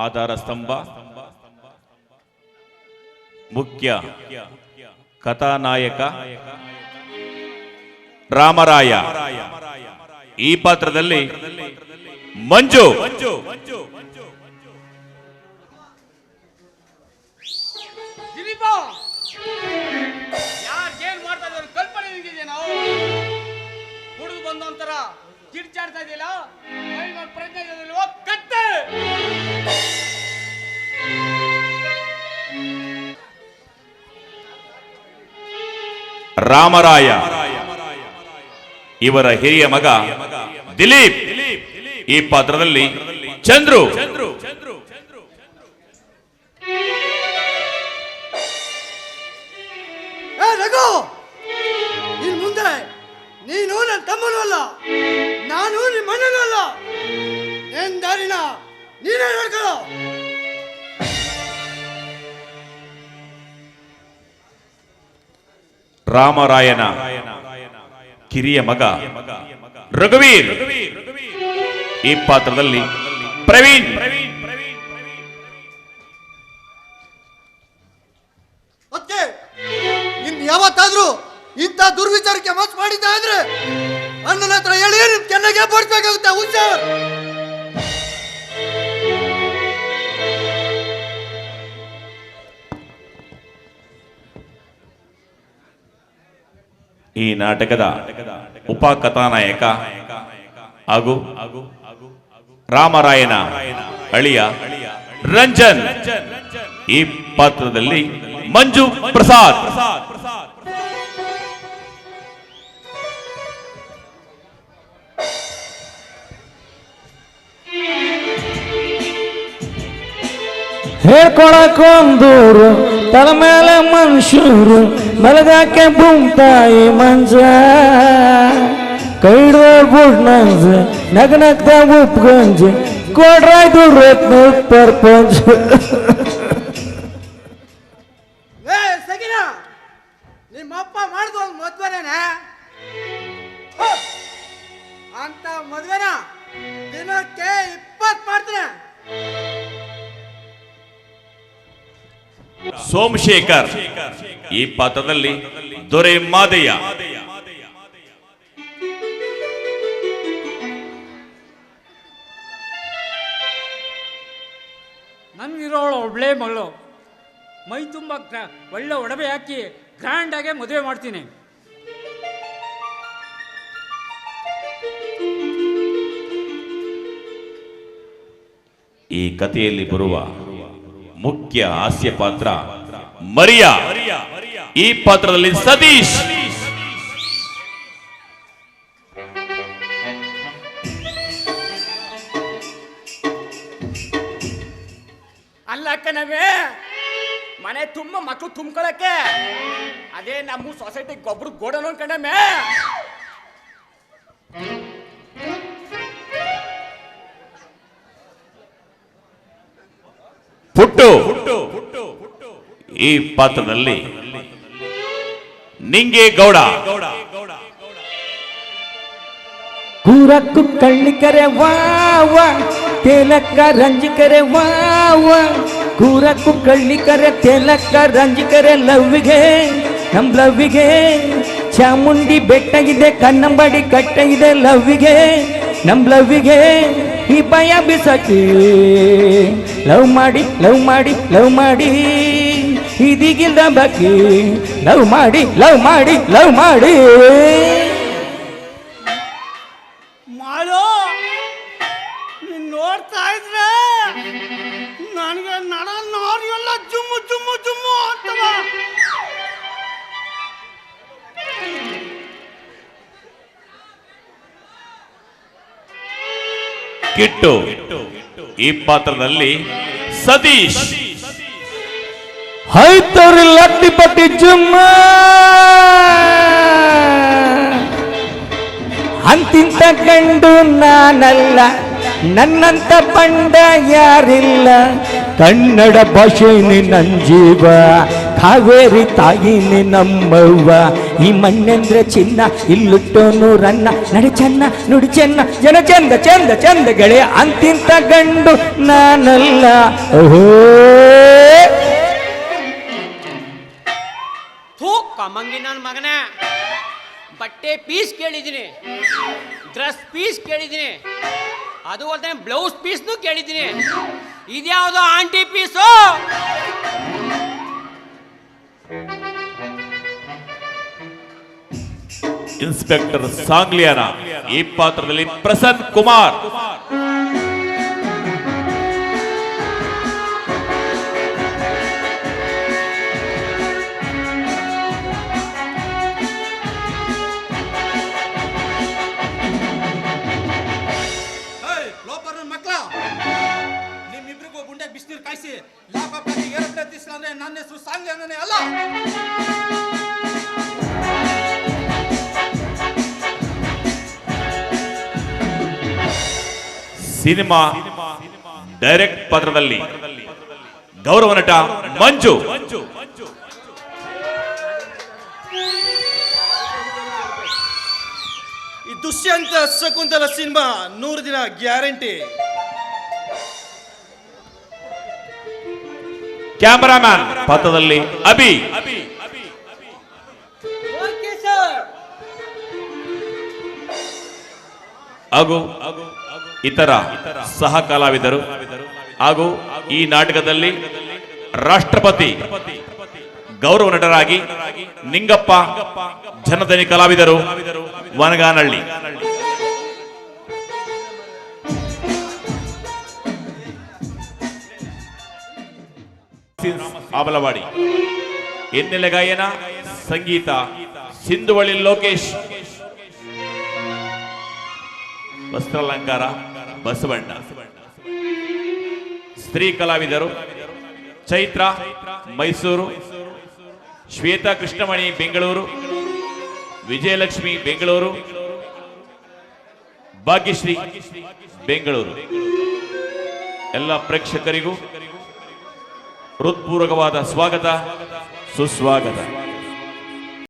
ಆಧಾರ ಸ್ತಂಭ. ಮುಖ್ಯ ಕಥಾನಾಯಕ ರಾಮರಾಯ. ಈ ಪಾತ್ರದಲ್ಲಿ ಮಂಜು. ಕಲ್ಪನೆ ರಾಮರಾಯ. ಇವರ ಹಿರಿಯ ಮಗ ದಿಲೀಪ್. ಈ ಪಾತ್ರದಲ್ಲಿ ಚಂದ್ರು. ಮುಂದೆ ನೀನು ನನ್ನ ತಮ್ಮನೂ ಅಲ್ಲ. ನಾನು ನಿಮ್ಮ ಅಣ್ಣನೂ ಅಲ್ಲ. ಏನ್ ನೀನೇ ನೋಡ್ಕೊಳ್ಳೋ. ರಾಮರಾಯನ ಕಿರಿಯ ಮಗ ರಘುವೀರ್. ಈ ಪಾತ್ರದಲ್ಲಿ ಪ್ರವೀಣ್. ಮತ್ತೆ ಇನ್ ಯಾವತ್ತಾದ್ರೂ ಇಂಥ ದುರ್ವಿಚಾರಕ್ಕೆ ಮಾತು ಮಾಡಿದ್ದ ಆದ್ರೆ ಅಣ್ಣನ ಹತ್ರ ಹೇಳಿ ನಿನ್ ಕೆನ್ನೆಗೆ ಬರ್ಬೇಕಾಗುತ್ತೆ ಹುಷಾರ್. ಈ ನಾಟಕದ ಉಪ ಕಥಾನಾಯಕ ಹಾಗೂ ರಾಮರಾಯನ ಅಳಿಯ ರಂಜನ್ ಈ ಪಾತ್ರದಲ್ಲಿ ಮಂಜು ಪ್ರಸಾದ್. ಹೇಳ್ಕೊಳಕೊಂದೂರು ತಲೆ ಮೇಲೆ ಮನುಷ್ಯರು ಮಲಗಾಕೆ ಬುಂತಾಯಿ ಮಂಜ ಕೈಡ್ದ ಬುಡ್ ನಂಜ ನಗ ನಗ್ದ ಉಪ್ಗಂಜ ಕೊಡ್ರಾಯ್ದು ರತ್ನ ಪರ್ಪಂಜ ಸೋಮಶೇಖರ್ ಈ ಪಾತ್ರದಲ್ಲಿ ದೊರೆ ಮಾದಯ್ಯ. ನನ್ಗಿರೋಳು ಒಳ್ಳೆ ಮಗಳು. ಮೈ ತುಂಬ ಒಳ್ಳೆ ಒಡವೆ ಹಾಕಿ ಗ್ರ್ಯಾಂಡಾಗೆ ಮದುವೆ ಮಾಡ್ತೀನಿ. ಈ ಕಥೆಯಲ್ಲಿ ಬರುವ ಮುಖ್ಯ ಹಾಸ್ಯ ಪಾತ್ರ, ಮರಿಯಾ. ಈ ಪಾತ್ರದಲ್ಲಿ ಸತೀಶ್. ಅಲ್ಲ ಕಣವೇ, ಮನೆ ತುಂಬ ಮಕ್ಕಳು ತುಂಬ್ಕೊಳಕ್ಕೆ. ಅದೇ ನಮ್ಮ ಸೊಸೈಟಿ ಗೊಬ್ಬರ ಗೋಡನು ಕಣಮೆ ಈ ಪಾತ್ರದಲ್ಲಿ ನಿಂಗೆ ಗೌಡ. ಕೂರಕ್ಕು ಕಳ್ಳಿಕರೆ ವಾವ, ತೇಲಕ್ಕ ರಂಜಿಕರೆ ವಾವ. ಕೂರಕ್ಕು ಕಳ್ಳಿಕರೆ, ತೇಲಕ್ಕ ರಂಜಿಕರೆ ಲವ್ವಿಗೆ, ನಮ್ ಲವ್ವಿಗೆ. ಚಾಮುಂಡಿ ಬೆಟ್ಟ ಇದೆ ಕನ್ನಂಬಾಡಿ ಕಟ್ಟ ಇದೆ ಲವ್ವಿಗೆ, ನಮ್ ಲವ್ವಿಗೆ. ಈ ಭಯ ಬಿಸಕಿ. ಲವ್ ಮಾಡಿ ಲವ್ ಮಾಡಿ ಲವ್ ಮಾಡಿ. ಇದೀಗಿಲ್ದ ಬಾಕಿ. ಲವ್ ಮಾಡಿ ಲವ್ ಮಾಡಿ ಲವ್ ಮಾಡಿ. ಕಿಟ್ಟು ಈ ಪಾತ್ರದಲ್ಲಿ ಸತೀಶ್. ಹೈತವ್ರಿ ಲಟ್ಟಿ ಪಟ್ಟಿ ಜುಮ್ಮ ಅಂತಿಂತ ಕಂಡು ನಾನಲ್ಲ ನನ್ನಂತ ಬಂಡ ಯಾರಿಲ್ಲ. ಕನ್ನಡ ಭಾಷೆ ನಂಜೀವ ಜೀವ, ಕಾವೇರಿ ತಾಯಿನಿ ನಮ್ಮವ್ವ ಈ ಮಣ್ಣೆಂದ್ರೆ ಚಿನ್ನ, ಇಲ್ಲುಟ್ಟೋನು ರನ್ನ, ನಡೆ ಚೆನ್ನ, ನುಡಿ ಚೆನ್ನ, ಜನ ಚಂದ ಚಂದ ಚಂದ ಗೆಳೆಯ ಅಂತಿಂತ ಗಂಡು ನಾನಲ್ಲ. ಓಹೋ. ಮಂಗಿ ನನ್ನ ಮಗನ. ಬಟ್ಟೆ ಪೀಸ್ ಕೇಳಿದ್ದೀನಿ. ಡ್ರೆಸ್ ಪೀಸ್ ಕೇಳಿದ್ದೀನಿ. ಅದು ಅಲ್ಲದೆ ಬ್ಲೌಸ್ ಪೀಸ್ನು ಕೇಳಿದ್ದೀನಿ. ಇದ್ಯಾವುದೋ ಆಂಟಿ ಪೀಸು? ಇನ್ಸ್ಪೆಕ್ಟರ್ ಸಾಂಗ್ಲಿಯಾನ ಈ ಪಾತ್ರದಲ್ಲಿ ಪ್ರಸನ್ ಕುಮಾರ್. ಸಿನಿಮಾ ಡೈರೆಕ್ಟ್ ಪಾತ್ರದಲ್ಲಿ. ಗೌರವ ನಟ ಮಂಜು. ಈ ದುಷ್ಯಂತ ಶಕುಂತಲ ಸಿನಿಮಾ ನೂರು ದಿನ ಗ್ಯಾರಂಟಿ. ಕ್ಯಾಮರಾಮ್ಯಾನ್ ಪಾತ್ರದಲ್ಲಿ ಅಭಿ. ಹಾಗೂ ಇತರ ಸಹ ಕಲಾವಿದರು ಹಾಗೂ ಈ ನಾಟಕದಲ್ಲಿ ರಾಷ್ಟ್ರಪತಿ ಗೌರವ ನಟರಾಗಿ ನಿಂಗಪ್ಪ ಜನದನಿ ಕಲಾವಿದರು ವನಗಾನಹಳ್ಳಿ. ಆಬಲವಾಡಿ. ಹಿನ್ನೆಲೆ ಗಾಯನ? ಸಂಗೀತ. ಸಿಂಧುವಳಿ ಲೋಕೇಶ್. ವಸ್ತ್ರಾಲಂಕಾರ, ಬಸವಣ್ಣ. ಸ್ತ್ರೀ ಕಲಾವಿದರು, ಚೈತ್ರ, ಮೈಸೂರು, ಶ್ವೇತಾ ಕೃಷ್ಣಮಣಿ, ಬೆಂಗಳೂರು, ವಿಜಯಲಕ್ಷ್ಮಿ, ಬೆಂಗಳೂರು, ಭಾಗ್ಯಶ್ರೀ, ಬೆಂಗಳೂರು. ಎಲ್ಲ ಪ್ರೇಕ್ಷಕರಿಗೂ ಹೃತ್ಪೂರ್ವಕವಾದ ಸ್ವಾಗತ, ಸುಸ್ವಾಗತ.